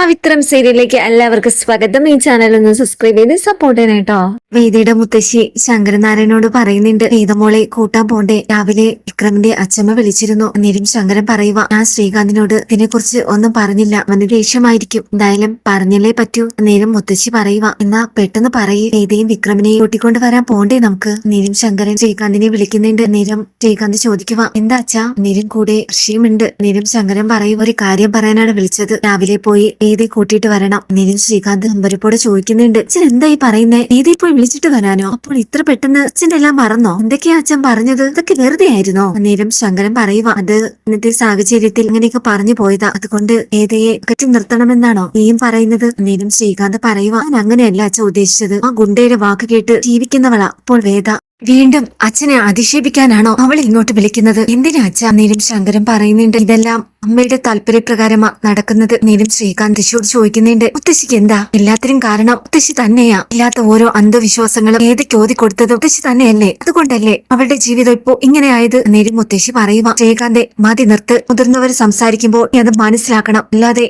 പവിത്രം സീരിയലിലേക്ക് എല്ലാവർക്കും സ്വാഗതം. ഈ ചാനൽ ഒന്ന് സബ്സ്ക്രൈബ് ചെയ്ത് സപ്പോർട്ട് ചെയ്യണം കേട്ടോ. വേദിയുടെ മുത്തശ്ശി ശങ്കരനാരായണോട് പറയുന്നുണ്ട് വേദമോളെ കൂട്ടാൻ പോണ്ടേ. രാവിലെ വിക്രമിന്റെ അച്ഛമ്മ വിളിച്ചിരുന്നു. അന്നേരം ശങ്കരൻ പറയുക ഞാൻ ശ്രീകാന്തിനോട് ഇതിനെക്കുറിച്ച് ഒന്നും പറഞ്ഞില്ല. അവന് ദേഷ്യമായിരിക്കും. എന്തായാലും പറഞ്ഞല്ലേ പറ്റൂ. അന്നേരം മുത്തശ്ശി പറയുക എന്നാ പെട്ടെന്ന് പറയേ. വേദിയും വിക്രമിനെയും കൂട്ടിക്കൊണ്ട് വരാൻ പോണ്ടേ നമുക്ക്. അന്നേരം ശങ്കരൻ ശ്രീകാന്തിനെ വിളിക്കുന്നുണ്ട്. അന്നേരം ശ്രീകാന്ത് ചോദിക്കുക എന്താ അച്ഛാ? അന്നേരം കൂടെ ഋഷിയുമുണ്ട്. അന്നേരം ശങ്കരൻ പറയും ഒരു കാര്യം പറയാനാണ് വിളിച്ചത്. രാവിലെ പോയി ഏതി കൂട്ടിയിട്ട് വരണം. നിതിൻ ശ്രീകാന്ത് അമ്പരപ്പോടെ ചോദിക്കുന്നുണ്ട്. അച്ഛൻ എന്തായി പറയുന്നേ? നീതി ഇപ്പോൾ വിളിച്ചിട്ട് വരാനോ? അപ്പോൾ ഇത്ര പെട്ടെന്ന് അച്ഛൻ എല്ലാം മറന്നോ? എന്തൊക്കെയാ അച്ഛൻ പറഞ്ഞത്? ഇതൊക്കെ വെറുതെ ആയിരുന്നോ? നേരം ശങ്കരൻ പറയുക അത് ഇന്നത്തെ സാഹചര്യത്തിൽ ഇങ്ങനെയൊക്കെ പറഞ്ഞു പോയതാ. അതുകൊണ്ട് ഏതയെ കറ്റി നിർത്തണമെന്നാണോ നീയും പറയുന്നത്? നേരം ശ്രീകാന്ത് പറയുക അങ്ങനെയല്ല അച്ഛൻ ഉദ്ദേശിച്ചത്. ആ ഗുണ്ടയുടെ വാക്ക് കേട്ട് ജീവിക്കുന്നവളാ. അപ്പോൾ വേദ. വീണ്ടും അച്ഛനെ അധിക്ഷേപിക്കാനാണോ അവൾ ഇങ്ങോട്ട് വിളിക്കുന്നത്? എന്തിനാ അച്ഛ? നീലും ശങ്കരൻ പറയുന്നുണ്ട്. ഇതെല്ലാം അമ്മയുടെ താല്പര്യപ്രകാരമാ നടക്കുന്നത്. നീലും ശ്രീകാന്ത് ഋഷിയോട് ചോദിക്കുന്നുണ്ട്. മുത്തശ്ശിക്ക് എന്താ? എല്ലാത്തിനും കാരണം മുത്തശ്ശി തന്നെയാ. ഇല്ലാത്ത ഓരോ അന്ധവിശ്വാസങ്ങളും ഏതൊക്കെ ഓതി കൊടുത്തത് മുത്തശ്ശി തന്നെയല്ലേ? അതുകൊണ്ടല്ലേ അവളുടെ ജീവിതം ഇപ്പോ ഇങ്ങനെയായത്? നീലും മുത്തശ്ശി പറയുക ശ്രീകാന്തെ മതി നിർത്ത്. മുതിർന്നവർ സംസാരിക്കുമ്പോൾ അത് മനസ്സിലാക്കണം. അല്ലാതെ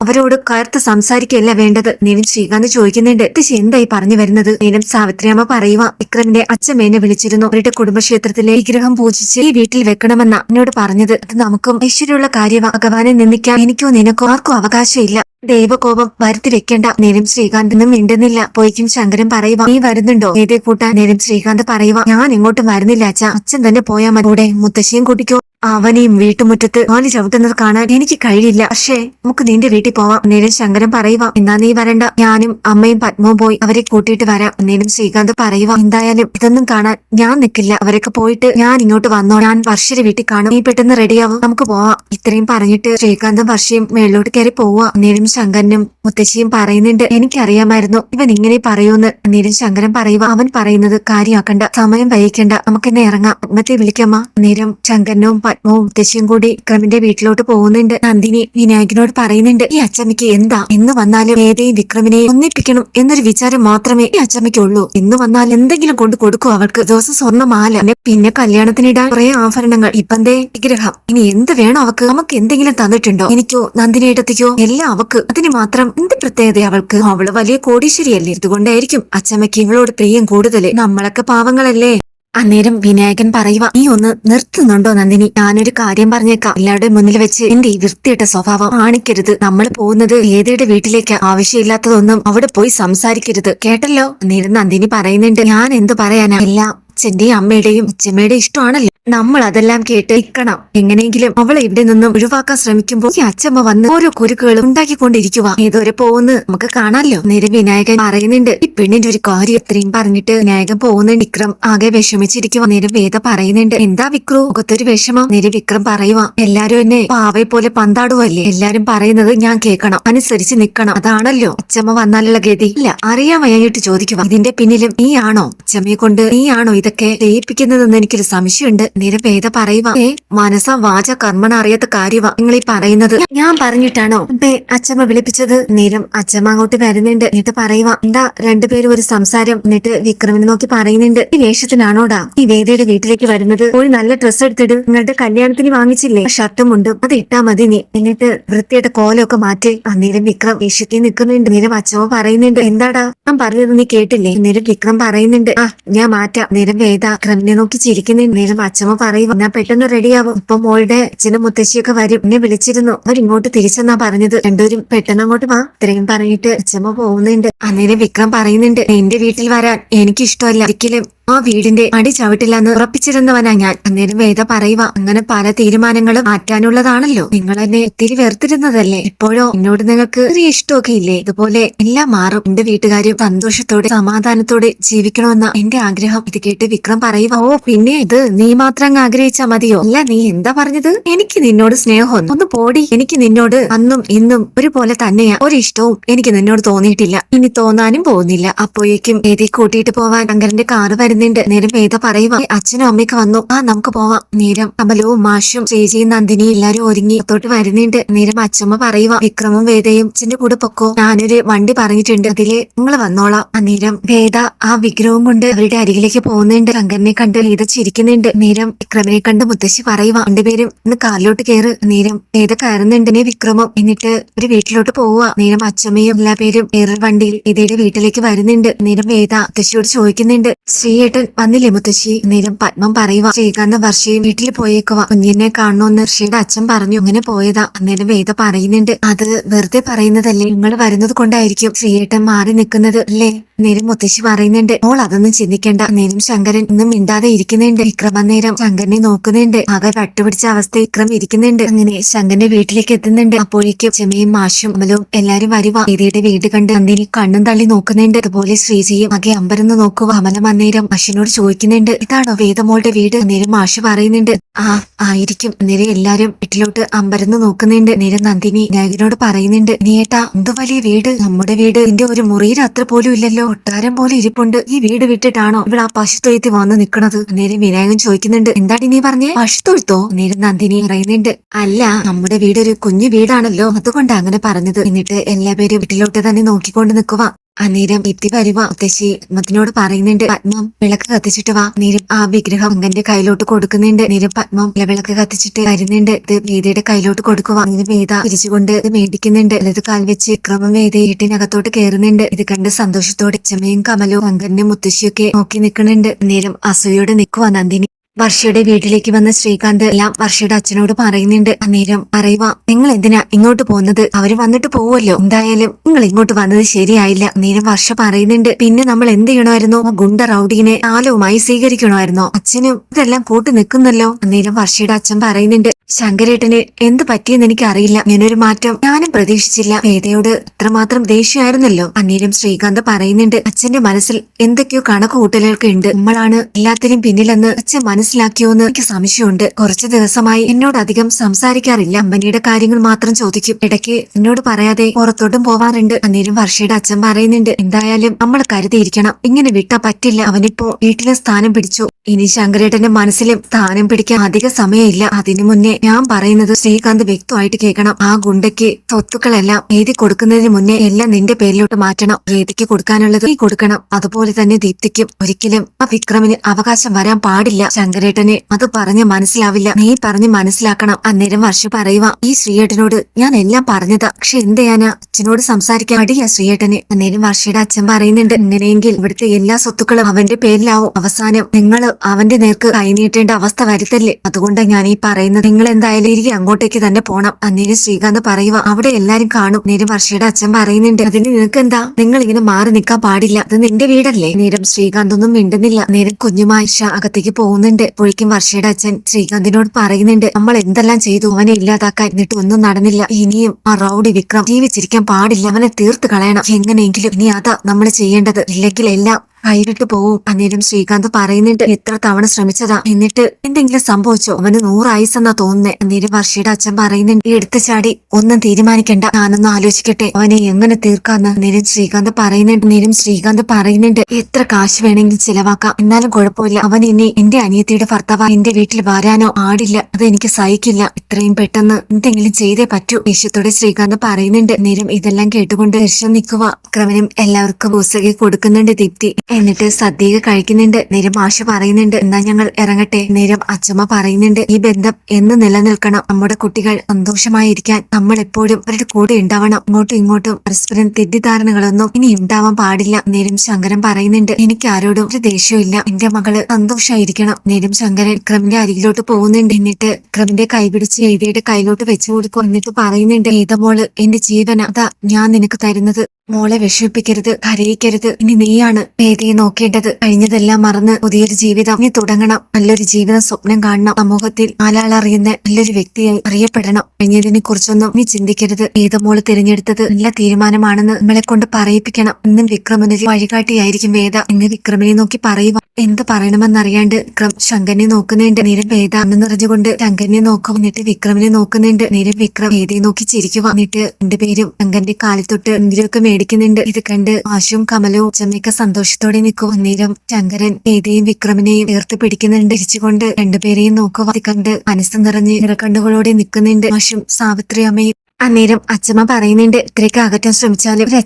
അവരോട് കയർത്ത് സംസാരിക്കുകയല്ല വേണ്ടത്. നീനും ശ്രീകാന്ത് ചോദിക്കുന്നുണ്ട് തിശ എന്തായി പറഞ്ഞു വരുന്നത്? നീനും സാവിത്രിയമ്മ പറയുക വിക്രമിന്റെ അച്ഛമേനെ വിളിച്ചിരുന്നു. അവരുടെ കുടുംബക്ഷേത്രത്തിലെ വിഗ്രഹം പൂജിച്ച് ഈ വീട്ടിൽ വെക്കണമെന്ന എന്നോട് പറഞ്ഞത്. അത് നമുക്കും ഐശ്വര്യമുള്ള കാര്യമാ. ഭഗവാനെ നിന്ദിക്കാൻ എനിക്കോ നിനക്കോ ആർക്കും അവകാശമില്ല. ദൈവകോപം വരുത്തി വെക്കേണ്ട നേരം ശ്രീകാന്ത് ഒന്നും മിണ്ടുന്നില്ല. പോയിക്കും ശങ്കരൻ പറയുക നീ വരുന്നുണ്ടോ? ഏതേ കൂട്ടാൻ? നേരം ശ്രീകാന്ത് പറയുക ഞാൻ ഇങ്ങോട്ടും വരുന്നില്ല അച്ഛ. അച്ഛൻ തന്നെ പോയാൽ മതി. കൂടെ മുത്തശ്ശിയും കൂട്ടിക്കോ. അവനെയും വീട്ടുമുറ്റത്ത് കാലി ചവിട്ടുന്നത് കാണാൻ എനിക്ക് കഴിയില്ല. പക്ഷേ നമുക്ക് നിന്റെ വീട്ടിൽ പോവാം. അന്നേരം ശങ്കരൻ പറയുക എന്നാ നീ വരണ്ട. ഞാനും അമ്മയും പത്മവും പോയി അവരെ കൂട്ടിയിട്ട് വരാം. അന്നേരം ശ്രീകാന്ത് പറയുക എന്തായാലും ഇതൊന്നും കാണാൻ ഞാൻ നിൽക്കില്ല അവരൊക്കെ പോയിട്ട് ഞാൻ ഇങ്ങോട്ട് വന്നോ. ഞാൻ വർഷയുടെ വീട്ടിൽ കാണും. നീ പെട്ടെന്ന് റെഡിയാവും. നമുക്ക് പോവാം. ഇത്രയും പറഞ്ഞിട്ട് ശ്രീകാന്തും വർഷയും മേളിലോട്ട് കയറി പോവാ. അന്നേരം ശങ്കരനും മുത്തശ്ശിയും പറയുന്നുണ്ട്. എനിക്കറിയാമായിരുന്നു. ഇവൻ ഇങ്ങനെ പറയൂന്ന് അന്നേരം ശങ്കരൻ പറയുക അവൻ പറയുന്നത് കാര്യമാക്കണ്ട. സമയം വഹിക്കണ്ട നമുക്കെന്നെ ഇറങ്ങാം. പത്മത്തെ വിളിക്കാമ? അന്നേരം ശങ്കരനും പത്മവും മുത്തശ്ശിയും കൂടി വിക്രമിന്റെ വീട്ടിലോട്ട് പോകുന്നുണ്ട്. നന്ദിനി വിനായകനോട് പറയുന്നുണ്ട് ഈ അച്ചമ്മയ്ക്ക് എന്താ? എന്ന് വന്നാലും ഏതെയും വിക്രമിനെയും ഒന്നിപ്പിക്കണം എന്നൊരു വിചാരം മാത്രമേ ഈ അച്ചമ്മയ്ക്കുള്ളൂ. എന്ന് വന്നാൽ എന്തെങ്കിലും കൊണ്ട് കൊടുക്കും അവൾക്ക്. ദിവസം സ്വർണമാല പിന്നെ- കല്യാണത്തിനിടാൻ കുറെ ആഭരണങ്ങൾ ഇപ്പന്തേ വിഗ്രഹം. ഇനി എന്ത് വേണം അവക്ക് നമുക്ക് എന്തെങ്കിലും തന്നിട്ടുണ്ടോ? എനിക്കോ? നന്ദിനിയേട്ടത്തിക്കോ എല്ലാം അവക്ക് അതിന് മാത്രം എന്ത് പ്രത്യേകത അവൾക്ക്? അവൾ വലിയ കോടീശ്വരിയല്ലേ. ഇതുകൊണ്ടായിരിക്കും അച്ചമ്മയ്ക്ക് ഇവളോട് പ്രിയം കൂടുതൽ. നമ്മളൊക്കെ പാവങ്ങളല്ലേ. അന്നേരം വിനായകൻ പറയുക നീ ഒന്ന് നിർത്തുന്നുണ്ടോ നന്ദിനി? ഞാനൊരു കാര്യം പറഞ്ഞേക്കാം. എല്ലാവരുടെ മുന്നിൽ വെച്ച് എന്റെ ഈ വൃത്തിയുടെ സ്വഭാവം കാണിക്കരുത്. നമ്മൾ പോകുന്നത് ഏതയുടെ വീട്ടിലേക്ക്? ആവശ്യമില്ലാത്തതൊന്നും അവിടെ പോയി സംസാരിക്കരുത്. കേട്ടല്ലോ? അന്നേരം നന്ദിനി പറയുന്നുണ്ട് ഞാൻ എന്ത് പറയാനാ? എല്ലാം അച്ഛന്റെയും അമ്മയുടെയും അച്ഛമ്മയുടെ ഇഷ്ടമാണല്ലോ. നമ്മൾ അതെല്ലാം കേട്ട് നിൽക്കണം എങ്ങനെയെങ്കിലും അവളെ ഇവിടെ നിന്നും ഒഴിവാക്കാൻ ശ്രമിക്കുമ്പോൾ ഈ അച്ഛമ്മ വന്ന് ഓരോ കുരുക്കുകളും ഉണ്ടാക്കിക്കൊണ്ടിരിക്കുക ഏതോരെ പോകുന്നു നമുക്ക് കാണാമല്ലോ നേരെ വിനായകൻ പറയുന്നുണ്ട് ഈ പെണ്ണിന്റെ ഒരു കാര്യം ഇത്രയും പറഞ്ഞിട്ട് വിനായകൻ പോകുന്ന വിക്രം ആകെ വിഷമിച്ചിരിക്കുക നേരെ വേദ പറയുന്നുണ്ട് എന്താ വിക്രു? മുഖത്തൊരു വിഷമം. നേരെ വിക്രം പറയുക എല്ലാരും എന്നെ പാവയെ പോലെ പന്താടുവല്ലേ? എല്ലാരും പറയുന്നത് ഞാൻ കേൾക്കണം. അനുസരിച്ച് നിൽക്കണം. അതാണല്ലോ. അച്ഛമ്മ വന്നാലുള്ള ഗതി. ഇല്ല അറിയാൻ വയ്യായിട്ട് ചോദിക്കുക ഇതിന്റെ പിന്നിലും നീ ആണോ അച്ഛമ്മയെ കൊണ്ട് നീ ആണോ ഇതൊക്കെ ചെയ്യിപ്പിക്കുന്നതെന്ന് എനിക്കൊരു സംശയമുണ്ട്. നേരെ വേദ പറയുക. ഏ മനസ്സ വാച കർമ്മണ അറിയാത്ത കാര്യവാ. നിങ്ങൾ ഈ പറയുന്നത് ഞാൻ പറഞ്ഞിട്ടാണോ? ബേ അച്ഛമ്മ വിളിപ്പിച്ചത് നിരം അച്ഛമ്മ അങ്ങോട്ട് വരുന്നുണ്ട്. എന്നിട്ട് പറയുക എന്താ രണ്ടുപേരും ഒരു സംസാരം? എന്നിട്ട് വിക്രമിനെ നോക്കി പറയുന്നുണ്ട്. ഈ വേഷത്തിനാണോടാ ഈ വേദയുടെ വീട്ടിലേക്ക് വരുന്നത്. ഒരു നല്ല ഡ്രസ്സ് എടുത്തിട്ട് നിങ്ങളുടെ കല്യാണത്തിന് വാങ്ങിച്ചില്ലേ? ഷർട്ടും ഉണ്ട് അത് ഇട്ടാ മതി നീ. എന്നിട്ട് വൃത്തിയുടെ കോലമൊക്കെ മാറ്റി. അന്നേരം വിക്രം വേഷത്തിൽ നിൽക്കുന്നുണ്ട്. നിരം അച്ഛമ്മ പറയുന്നുണ്ട്. എന്താടാ? ഞാൻ പറഞ്ഞത് നീ കേട്ടില്ലേ? നിരം വിക്രം പറയുന്നുണ്ട്. ആ ഞാൻ മാറ്റാം. നിരം വേദ വിക്രമിനെ നോക്കി ചിരിക്കുന്നുണ്ട്. നിരം അച്ഛമ്മ പറയുക ഞാൻ പെട്ടെന്ന് റെഡിയാവും ഇപ്പൊ മോളുടെ അച്ഛനും മുത്തശ്ശിയൊക്കെ വരും. എന്നെ വിളിച്ചിരുന്നു. അവരിങ്ങോട്ട് തിരിച്ചെന്നാ പറഞ്ഞത്. രണ്ടുപേരും പെട്ടെന്ന് അങ്ങോട്ട് വാ. ഇത്രയും പറഞ്ഞിട്ട് അച്ഛമ്മ പോകുന്നുണ്ട്. അന്നേരം വിക്രം പറയുന്നുണ്ട് എന്റെ വീട്ടിൽ വരാൻ എനിക്ക് ഇഷ്ടമല്ല ഒരിക്കലും ആ വീടിന്റെ അടി ചവിട്ടില്ലെന്ന് ഉറപ്പിച്ചിരുന്നവനാ ഞാൻ. അന്നേരം വേദ പറയുക അങ്ങനെ പല തീരുമാനങ്ങളും മാറ്റാനുള്ളതാണല്ലോ. നിങ്ങൾ എന്നെ ഒത്തിരി വെറുത്തിരുന്നതല്ലേ? ഇപ്പോഴോ എന്നോട് നിങ്ങൾക്ക് ഒരു ഇഷ്ടമൊക്കെ ഇല്ലേ? ഇതുപോലെ എല്ലാം മാറും. എന്റെ വീട്ടുകാരും സന്തോഷത്തോടെ സമാധാനത്തോടെ ജീവിക്കണമെന്ന എന്റെ ആഗ്രഹം. ഇത് കേട്ട് വിക്രം പറയുക ഓ പിന്നെ ഇത് നീ അങ്ങ് ആഗ്രഹിച്ചാ മതിയോ? അല്ല നീ എന്താ പറഞ്ഞത്? എനിക്ക് നിന്നോട് സ്നേഹം ഒന്ന് പോടി. എനിക്ക് നിന്നോട് അന്നും ഇന്നും ഒരുപോലെ തന്നെയാ. ഒരിഷ്ടവും എനിക്ക് നിന്നോട് തോന്നിയിട്ടില്ല. ഇനി തോന്നാനും പോകുന്നില്ല. അപ്പോഴേക്കും ഏതി കൂട്ടിയിട്ട് പോവാൻ ശങ്കരന്റെ കാറ് വരുന്നുണ്ട്. നേരം വേദ പറയുക "ഏ, അച്ഛനും അമ്മയ്ക്ക് വന്നു. ആ നമുക്ക് പോവാം. നേരം കമലവും മാഷും ശ്രീജിയും നന്ദിനിയും എല്ലാരും ഒരുങ്ങി അത്തോട്ട് വരുന്നുണ്ട്. നേരം അച്ഛമ്മ പറയുക വിക്രമും വേദയും അച്ഛന്റെ കൂടെ പൊക്കോ. ഞാനൊരു വണ്ടി പറഞ്ഞിട്ടുണ്ട്. അതിൽ നിങ്ങൾ വന്നോളാം. അന്നേരം വേദ ആ വിഗ്രഹവും കൊണ്ട് അവരുടെ അരികിലേക്ക് പോകുന്നുണ്ട്. ശങ്കരനെ കണ്ട് വേദ ചിരിക്കുന്നുണ്ട്. നേരം അന്നേരം വിക്രമിനെ കണ്ട് മുത്തശ്ശി പറയുക രണ്ടുപേരും ഇന്ന് കാലിലോട്ട് കയറ് നേരം വേദ കയറുന്നുണ്ടെന്നെ വിക്രമം. എന്നിട്ട് ഒരു വീട്ടിലോട്ട് പോവുക നേരം അച്ഛമ്മയും എല്ലാ പേരും വേറൊരു വണ്ടിയിൽ ഇതയുടെ വീട്ടിലേക്ക് വരുന്നുണ്ട്. നേരം വേദ മുത്തശ്ശിയോട് ചോദിക്കുന്നുണ്ട്. ശ്രീയേട്ടൻ വന്നില്ലേ മുത്തശ്ശി? നേരം പത്മം പറയുക ശ്രീകാന്ത വർഷയും വീട്ടിൽ പോയേക്കുക കുഞ്ഞിനെ കാണണമെന്ന് ഋഷിയുടെ അച്ഛൻ പറഞ്ഞു. അങ്ങനെ പോയതാ. അന്നേരം വേദ പറയുന്നുണ്ട്. അത് വെറുതെ പറയുന്നതല്ലേ. നിങ്ങൾ വരുന്നത് കൊണ്ടായിരിക്കും ശ്രീയേട്ടൻ മാറി നിൽക്കുന്നത് അല്ലേ? നേരം മുത്തശ്ശി പറയുന്നുണ്ട്. മോൾ അതൊന്നും ചിന്തിക്കേണ്ട. നേരം ശങ്കരൻ ഒന്നും മിണ്ടാതെ ഇരിക്കുന്നുണ്ട്. വിക്രം നേരം ശങ്കരനെ നോക്കുന്നുണ്ട്. ആകെ കട്ടുപിടിച്ച അവസ്ഥ വിക്രം ഇരിക്കുന്നുണ്ട്. അങ്ങനെ ശങ്കരന്റെ വീട്ടിലേക്ക് എത്തുന്നുണ്ട്. അപ്പോഴേക്കും ചെമ്മയും മാഷും അമലും എല്ലാരും വരുവ ദീദിയുടെ വീട് കണ്ട് നന്ദിനി കണ്ണും തള്ളി നോക്കുന്നുണ്ട്. അതുപോലെ ശ്രീജിയും അകെ അമ്പരന്ന് നോക്കുക. അമലം അന്നേരം മാഷിനോട് ചോദിക്കുന്നുണ്ട്. ഇതാണോ വേദമോളുടെ വീട്? അന്നേരം മാഷ് പറയുന്നുണ്ട്. ആ ആയിരിക്കും. നേരെ എല്ലാരും വീട്ടിലോട്ട് അമ്പരന്ന് നോക്കുന്നുണ്ട്. നേരം നന്ദിനി വിനായകനോട് പറയുന്നുണ്ട്. നീയേട്ടാ എന്ത് വലിയ വീട്? നമ്മുടെ വീട്. ഇതിന്റെ ഒരു മുറിയിൽ അത്ര പോലും ഇല്ലല്ലോ. കൊട്ടാരം പോലെ ഇരിപ്പുണ്ട്. ഈ വീട് വിട്ടിട്ടാണോ ഇവിടെ ആ പശുത്തൊഴുത്തി വന്ന് നിക്കണത്? നേരം വിനായകൻ ചോദിക്കുന്നുണ്ട്. എന്താടി നീ പറഞ്ഞേ? പശുത്തൊഴുത്തോ? നേരം നന്ദിനി പറയുന്നുണ്ട്. അല്ല നമ്മുടെ വീട് ഒരു കുഞ്ഞു വീടാണല്ലോ. അതുകൊണ്ട് അങ്ങനെ പറഞ്ഞത്. എന്നിട്ട് എല്ലാ പേരും വീട്ടിലോട്ട് തന്നെ നോക്കിക്കൊണ്ട് നിൽക്കുക അന്നേരം ഭിത്തി വരുവ മുത്തശ്ശി പത്മത്തിനോട് പറയുന്നുണ്ട് പത്മം വിളക്ക് കത്തിച്ചിട്ട് വാ. നേരം ആ വിഗ്രഹം അങ്കന്റെ കയ്യിലോട്ട് കൊടുക്കുന്നുണ്ട്. നേരം പത്മം വിളക്ക് കത്തിച്ചിട്ട് വരുന്നുണ്ട്. ഇത് വേദയുടെ കയ്യിലോട്ട് കൊടുക്കുക അങ്ങനെ വേദ തിരിച്ചുകൊണ്ട് ഇത് മേടിക്കുന്നുണ്ട്. അല്ലത് കാൽ വെച്ച് വിക്രമം വേദ വീട്ടിനകത്തോട്ട് കയറുന്നുണ്ട് ഇത് കണ്ട് സന്തോഷത്തോടെ അച്ഛമ്മയും കമലവും അങ്കന്റെ മുത്തശ്ശിയൊക്കെ നോക്കി നിൽക്കുന്നുണ്ട്. നേരം അസൂയോടെ നിൽക്കുവാ നന്ദിനി. വർഷയുടെ വീട്ടിലേക്ക് വന്ന ശ്രീകാന്ത് എല്ലാം വർഷയുടെ അച്ഛനോട് പറയുന്നുണ്ട് അന്നേരം പറയുക നിങ്ങൾ എന്തിനാ ഇങ്ങോട്ട് പോകുന്നത്? അവർ വന്നിട്ട് പോവുമല്ലോ. എന്തായാലും നിങ്ങൾ ഇങ്ങോട്ട് വന്നത് ശരിയായില്ല. അന്നേരം വർഷ പറയുന്നുണ്ട് പിന്നെ നമ്മൾ എന്ത് ചെയ്യണമായിരുന്നോ? ഗുണ്ട റൌഡീനെ ആലവുമായി സ്വീകരിക്കണമായിരുന്നോ. അച്ഛനും ഇതെല്ലാം കൂട്ടി നിൽക്കുന്നല്ലോ. അന്നേരം വർഷയുടെ അച്ഛൻ പറയുന്നുണ്ട് ശങ്കരേട്ടന് എന്ത് പറ്റിയെന്ന് എനിക്ക് അറിയില്ല ഞാനൊരു മാറ്റം ഞാനും പ്രതീക്ഷിച്ചില്ല. വേദയോട് ഇത്രമാത്രം ദേഷ്യമായിരുന്നല്ലോ. അന്നേരം ശ്രീകാന്ത് പറയുന്നുണ്ട് അച്ഛന്റെ മനസ്സിൽ എന്തൊക്കെയോ കണക്ക് കൂട്ടലുകൾക്ക് ഉണ്ട് നമ്മളാണ് എല്ലാത്തിനും പിന്നിലെന്ന് അച്ഛൻ മനസ്സിലാക്കിയോന്ന് എനിക്ക് സംശയമുണ്ട്. കുറച്ചു ദിവസമായി എന്നോട് അധികം സംസാരിക്കാറില്ല. അമ്പനിയുടെ കാര്യങ്ങൾ മാത്രം ചോദിക്കും. ഇടയ്ക്ക് എന്നോട് പറയാതെ പുറത്തോട്ടും പോവാറുണ്ട്. അന്നേരം വർഷയുടെ അച്ഛൻ പറയുന്നുണ്ട് എന്തായാലും നമ്മൾ കരുതിയിരിക്കണം. ഇങ്ങനെ വിട്ടാ പറ്റില്ല. അവനിപ്പോ വീട്ടിലെ സ്ഥാനം പിടിച്ചു. ഇനി ശങ്കരേട്ടന്റെ മനസ്സിലും സ്ഥാനം പിടിക്കാൻ അധിക സമയമില്ല. അതിനു മുന്നേ ഞാൻ പറയുന്നത് ശ്രീകാന്ത് വ്യക്തമായിട്ട് കേൾക്കണം. ആ ഗുണ്ടയ്ക്ക് സ്വത്തുക്കളെല്ലാം എഴുതി കൊടുക്കുന്നതിന് മുന്നേ എല്ലാം നിന്റെ പേരിലോട്ട് മാറ്റണം. വേദിക്ക് കൊടുക്കാനുള്ളത് നീ കൊടുക്കണം. അതുപോലെ തന്നെ ദീപ്തിക്കും ഒരിക്കലും ആ വിക്രമിന് അവകാശം വരാൻ പാടില്ല. ശങ്കരേട്ടനെ അത് പറഞ്ഞ് മനസ്സിലാവില്ല. നീ പറഞ്ഞ് മനസ്സിലാക്കണം. അന്നേരം വർഷ പറയുക ഈ ശ്രീയേട്ടനോട് ഞാൻ എല്ലാം പറഞ്ഞതാ. പക്ഷെ എന്ത് അച്ഛനോട് സംസാരിക്കാൻ അടിയാ ശ്രീയേട്ടന്. അന്നേരം വർഷയുടെ അച്ഛൻ പറയുന്നുണ്ട് ഇങ്ങനെയെങ്കിൽ ഇവിടുത്തെ എല്ലാ സ്വത്തുക്കളും അവന്റെ പേരിലാവും. അവസാനം നിങ്ങൾ അവന്റെ നേർക്ക് കൈനീട്ടേണ്ട അവസ്ഥ വരുത്തല്ലേ? അതുകൊണ്ടാണ് ഞാൻ ഈ പറയുന്നത്. നിങ്ങൾ എന്തായാലും ഇരിക്കും അങ്ങോട്ടേക്ക് തന്നെ പോണം. അന്നേരം ശ്രീകാന്ത് പറയുക അവിടെ എല്ലാരും കാണും. നേരം വർഷയുടെ അച്ഛൻ പറയുന്നുണ്ട് അതിന് നിനക്ക് എന്താ നിങ്ങൾ ഇങ്ങനെ മാറി നിൽക്കാൻ പാടില്ല. അത് നിന്റെ വീടല്ലേ? നേരം ശ്രീകാന്ത് ഒന്നും മിണ്ടുന്നില്ല. നേരം കുഞ്ഞുമായിഷ അകത്തേക്ക് പോകുന്നുണ്ട്. അപ്പോഴേക്കും വർഷയുടെ അച്ഛൻ ശ്രീകാന്തിനോട് പറയുന്നുണ്ട് നമ്മൾ എന്തെല്ലാം ചെയ്തു അവനെ ഇല്ലാതാക്കാൻ? എന്നിട്ട് ഒന്നും നടന്നില്ല. ഇനിയും ആ റൌഡി വിക്രം ജീവിച്ചിരിക്കാൻ പാടില്ല. അവനെ തീർത്ത് കളയണം. എങ്ങനെയെങ്കിലും ഇനി അതാ നമ്മൾ ചെയ്യേണ്ടത്. ഇല്ലെങ്കിൽ എല്ലാം കൈവിട്ട് പോവും അന്നേരം ശ്രീകാന്ത് പറയുന്നുണ്ട് എത്ര തവണ ശ്രമിച്ചതാ. എന്നിട്ട് എന്തെങ്കിലും സംഭവിച്ചോ? അവന് നൂറായുസെന്നാ തോന്നുന്നേ. അന്നേരം വർഷയുടെ അച്ഛൻ പറയുന്നുണ്ട് എടുത്തു ചാടി ഒന്നും തീരുമാനിക്കണ്ട. ഞാനൊന്നും ആലോചിക്കട്ടെ അവനെ എങ്ങനെ തീർക്കാന്ന്. അന്നേരം ശ്രീകാന്ത് പറയുന്നുണ്ട് അന്നേരം ശ്രീകാന്ത് പറയുന്നുണ്ട് എത്ര കാശ് വേണമെങ്കിലും ചിലവാക്കാം. എന്നാലും കുഴപ്പമില്ല. അവൻ ഇനി എന്റെ അനിയത്തിയുടെ ഭർത്താവ്. എന്റെ വീട്ടിൽ വരാനോ ആടില്ല. അത് എനിക്ക് സഹിക്കില്ല. ഇത്രയും പെട്ടെന്ന് എന്തെങ്കിലും ചെയ്തേ പറ്റൂ. ദേഷ്യത്തോടെ ശ്രീകാന്ത് പറയുന്നുണ്ട്. നേരം ഇതെല്ലാം കേട്ടുകൊണ്ട് ദർശനം നിൽക്കുക. ക്രമനും എല്ലാവർക്കും പുസ്തകം കൊടുക്കുന്നുണ്ട് ദീപ്തി. എന്നിട്ട് സദ്യയൊക്കെ കഴിക്കുന്നുണ്ട്. നേരം ആശ പറയുന്നുണ്ട്. എന്നാ ഞങ്ങൾ ഇറങ്ങട്ടെ? നേരം അച്ഛമ്മ പറയുന്നുണ്ട്. ഈ ബന്ധം എന്ന് നിലനിൽക്കണം. നമ്മുടെ കുട്ടികൾ സന്തോഷമായിരിക്കാൻ നമ്മൾ എപ്പോഴും അവരുടെ കൂടെ ഉണ്ടാവണം. അങ്ങോട്ടും ഇങ്ങോട്ടും പരസ്പരം തെറ്റിദ്ധാരണകളൊന്നും ഇനി ഉണ്ടാവാൻ പാടില്ല. നേരം ശങ്കരൻ പറയുന്നുണ്ട്. എനിക്ക് ആരോടും ഒരു ദേഷ്യമില്ല എന്റെ മകൾ സന്തോഷമായിരിക്കണം നേരം ശങ്കരൻ വിക്രമിന്റെ അരികിലോട്ട് പോകുന്നുണ്ട്. എന്നിട്ട് വിക്രമിന്റെ കൈ പിടിച്ച് എഴുതിയുടെ കയ്യിലോട്ട് വെച്ചു കൊടുക്കും. എന്നിട്ട് പറയുന്നുണ്ട് ഏതമോൾ എന്റെ ജീവന. അതാ ഞാൻ നിനക്ക് തരുന്നത്. മോളെ വിഷമിപ്പിക്കരുത് കരയിക്കരുത്. ഇനി നീയാണ് വേദിയെ നോക്കേണ്ടത്. കഴിഞ്ഞതെല്ലാം മറന്ന് പുതിയൊരു ജീവിതം ഇനി തുടങ്ങണം. നല്ലൊരു ജീവിതം സ്വപ്നം കാണണം. സമൂഹത്തിൽ ആലാളറിയുന്ന നല്ലൊരു വ്യക്തിയായി അറിയപ്പെടണം. കഴിഞ്ഞതിനെ കുറിച്ചൊന്നും നീ ചിന്തിക്കരുത്. ഏത് മോൾ തിരഞ്ഞെടുത്തത് നല്ല തീരുമാനമാണെന്ന് നമ്മളെ കൊണ്ട് പറയിപ്പിക്കണം എന്നും വിക്രമനൊരു വഴികാട്ടിയായിരിക്കും വേദ. എന്ന് വിക്രമനെ നോക്കി പറയുക എന്ത് പറയണമെന്നറിയാണ്ട് വിക്രം ശങ്കനെ നോക്കുന്നുണ്ട്. നേരം വേദ എന്ന് നിറഞ്ഞുകൊണ്ട് ശങ്കനെ നോക്കും. എന്നിട്ട് വിക്രമിനെ നോക്കുന്നുണ്ട്. നേരം വിക്രം വേദയെ നോക്കി ചിരിക്കുക എന്നിട്ട് രണ്ടുപേരും ശങ്കന്റെ കാലത്തൊട്ട് എന്തെങ്കിലുമൊക്കെ മേടിക്കുന്നുണ്ട്. ഇത് കണ്ട് ആശുവും കമലവും ചമ്മയ്ക്ക് സന്തോഷത്തോടെ നിൽക്കും. അന്നേരം ശങ്കരൻ വേദയും വിക്രമിനെയും ചേർത്ത് പിടിക്കുന്നുണ്ട്. തിരിച്ചുകൊണ്ട് രണ്ടുപേരെയും നോക്കുക അത് കണ്ട് മനസ്സ് നിറഞ്ഞ് നിറക്കണ്ണുകളോടെ നിൽക്കുന്നുണ്ട് ആശും സാവിത്രി അമ്മയും അന്നേരം അച്ഛമ്മ പറയുന്നുണ്ട് ഇത്രയൊക്കെ അകറ്റാൻ ശ്രമിച്ചാലും ഒരു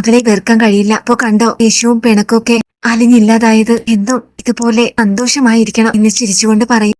അവരെ വെറുക്കാൻ കഴിയില്ല. അപ്പോ കണ്ടോ യേശുവും പിണക്കൊക്കെ അലിഞ്ഞില്ലാതായത്. എന്നും ഇതുപോലെ സന്തോഷമായിരിക്കണം എന്ന് ചിരിച്ചുകൊണ്ട് പറയും.